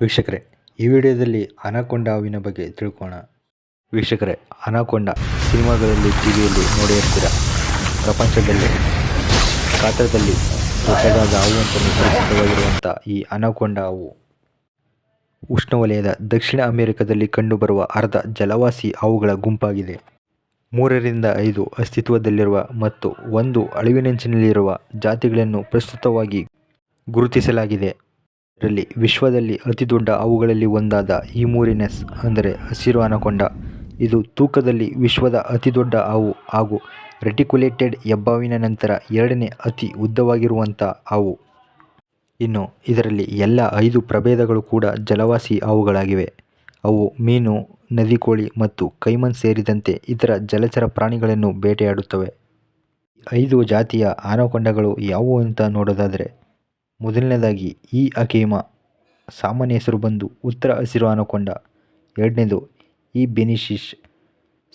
ವೀಕ್ಷಕರೇ, ಈ ವಿಡಿಯೋದಲ್ಲಿ ಅನಕೊಂಡ ಹಾವಿನ ಬಗ್ಗೆ ತಿಳ್ಕೋಣ ವೀಕ್ಷಕರೇ, ಅನಕೊಂಡ ಸಿನಿಮಾಗಳಲ್ಲಿ ಟಿವಿಯಲ್ಲಿ ನೋಡೇ ಇರ್ತೀರ? ಪ್ರಪಂಚದಲ್ಲಿ, ಗಾತ್ರದಲ್ಲಿ ದೊಡ್ಡದಾದ ಹಾವು ಅಂತ ಪ್ರಸಿದ್ಧವಾಗಿರುವಂಥ ಈ ಅನಕೊಂಡ ಹಾವು. ಉಷ್ಣವಲಯದ ದಕ್ಷಿಣ ಅಮೆರಿಕದಲ್ಲಿ ಕಂಡುಬರುವ ಅರ್ಧ ಜಲವಾಸಿ ಹಾವುಗಳ ಗುಂಪಾಗಿದೆ. ಮೂರರಿಂದ ಐದು ಅಸ್ತಿತ್ವದಲ್ಲಿರುವ ಮತ್ತು ಒಂದು ಅಳಿವಿನಂಚಿನಲ್ಲಿರುವ ಜಾತಿಗಳನ್ನು ಪ್ರಸ್ತುತವಾಗಿ ಗುರುತಿಸಲಾಗಿದೆ. ಇದರಲ್ಲಿ ವಿಶ್ವದಲ್ಲಿ ಅತಿದೊಡ್ಡ ಅವುಗಳಲ್ಲಿ ಒಂದಾದ ಈಮೂರಿನಸ್ ಅಂದರೆ ಹಸಿರು ಅನಕೊಂಡ. ಇದು ತೂಕದಲ್ಲಿ ವಿಶ್ವದ ಅತಿದೊಡ್ಡ ಹಾವು ಹಾಗೂ ರೆಟಿಕ್ಯುಲೇಟೆಡ್ ಹೆಬ್ಬಾವಿನ ನಂತರ ಎರಡನೇ ಅತಿ ಉದ್ದವಾಗಿರುವಂಥ ಹಾವು ಇನ್ನು ಇದರಲ್ಲಿ ಎಲ್ಲ ಐದು ಪ್ರಭೇದಗಳು ಕೂಡ ಜಲವಾಸಿ ಹಾವುಗಳಾಗಿವೆ ಅವು ಮೀನು ನದಿಕೋಳಿ ಮತ್ತು ಕೈಮನ್ ಸೇರಿದಂತೆ ಇತರ ಜಲಚರ ಪ್ರಾಣಿಗಳನ್ನು ಬೇಟೆಯಾಡುತ್ತವೆ. ಐದು ಜಾತಿಯ ಆನಕೊಂಡಗಳು ಯಾವುವು ಅಂತ ನೋಡೋದಾದರೆ ಮೊದಲನೇದಾಗಿ ಈ ಅಕೇಮ ಸಾಮಾನ್ಯ ಹೆಸರು ಬಂದು ಉತ್ತರ ಹಸಿರು ಅನಕೊಂಡ. ಎರಡನೇದು ಈ ಬೆನಿಶಿಶ್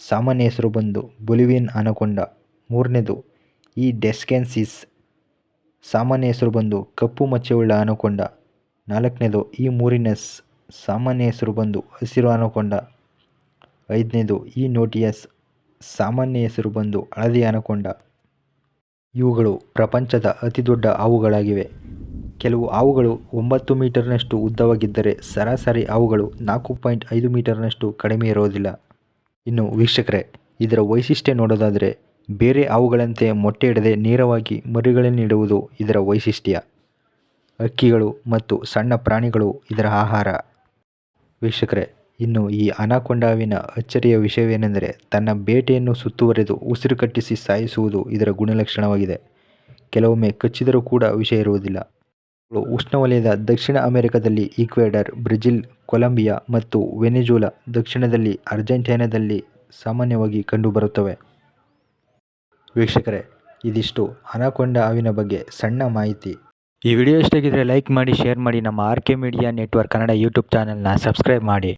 ಸಾಮಾನ್ಯ ಹೆಸರು ಬಂದು ಬೊಲಿವಿಯನ್ ಅನಕೊಂಡ. ಮೂರನೇದು ಈ ಡೆಸ್ಕೆನ್ಸಿಸ್ ಸಾಮಾನ್ಯ ಹೆಸರು ಬಂದು ಕಪ್ಪು ಮಚ್ಚೆಯುಳ್ಳ ಅನಕೊಂಡ. ನಾಲ್ಕನೇದು ಈ ಮೂರಿನಸ್ ಸಾಮಾನ್ಯ ಹೆಸರು ಬಂದು ಹಸಿರು ಅನಕೊಂಡ. ಐದನೇದು ಈ ನೋಟಿಯಸ್ ಸಾಮಾನ್ಯ ಹೆಸರು ಬಂದು ಹಳದಿ ಅನಕೊಂಡ. ಇವುಗಳು ಪ್ರಪಂಚದ ಅತಿದೊಡ್ಡ ಹಾವುಗಳಾಗಿವೆ. ಕೆಲವು ಹಾವುಗಳು ಒಂಬತ್ತು ಮೀಟರ್ನಷ್ಟು ಉದ್ದವಾಗಿದ್ದರೆ ಸರಾಸರಿ ಹಾವುಗಳು ನಾಲ್ಕು ಪಾಯಿಂಟ್ ಐದು ಮೀಟರ್ನಷ್ಟು ಕಡಿಮೆ ಇರೋದಿಲ್ಲ. ಇನ್ನು ವೀಕ್ಷಕರೇ, ಇದರ ವೈಶಿಷ್ಟ್ಯ ನೋಡೋದಾದರೆ ಬೇರೆ ಹಾವುಗಳಂತೆ ಮೊಟ್ಟೆ ಇಡದೆ ನೇರವಾಗಿ ಮರಿಗಳನ್ನಿಡುವುದು ಇದರ ವೈಶಿಷ್ಟ್ಯ. ಅಕ್ಕಿಗಳು ಮತ್ತು ಸಣ್ಣ ಪ್ರಾಣಿಗಳು ಇದರ ಆಹಾರ. ವೀಕ್ಷಕರೇ, ಇನ್ನು ಈ ಅನಾಕೊಂಡಾವಿನ ಅಚ್ಚರಿಯ ವಿಷಯವೇನೆಂದರೆ ತನ್ನ ಬೇಟೆಯನ್ನು ಸುತ್ತುವರೆದು ಉಸಿರು ಕಟ್ಟಿಸಿ ಸಾಯಿಸುವುದು ಇದರ ಗುಣಲಕ್ಷಣವಾಗಿದೆ. ಕೆಲವೊಮ್ಮೆ ಕಚ್ಚಿದರೂ ಕೂಡ ವಿಷಯ ಇರುವುದಿಲ್ಲ. ಉಷ್ಣವಲಯದ ದಕ್ಷಿಣ ಅಮೆರಿಕದಲ್ಲಿ ಈಕ್ವೇಡರ್, ಬ್ರೆಜಿಲ್, ಕೊಲಂಬಿಯಾ ಮತ್ತು ವೆನೆಜುಲಾ ದಕ್ಷಿಣದಲ್ಲಿ ಅರ್ಜೆಂಟೈನಾದಲ್ಲಿ ಸಾಮಾನ್ಯವಾಗಿ ಕಂಡುಬರುತ್ತವೆ. ವೀಕ್ಷಕರೇ, ಇದಿಷ್ಟು ಅನಾಕೊಂಡ ಹಾವಿನ ಬಗ್ಗೆ ಸಣ್ಣ ಮಾಹಿತಿ. ಈ ವಿಡಿಯೋ ಇಷ್ಟಾಗಿದ್ದರೆ ಲೈಕ್ ಮಾಡಿ, ಶೇರ್ ಮಾಡಿ ನಮ್ಮ R K media network Kannada YouTube ಚಾನಲ್ನ ಸಬ್ಸ್ಕ್ರೈಬ್ ಮಾಡಿ.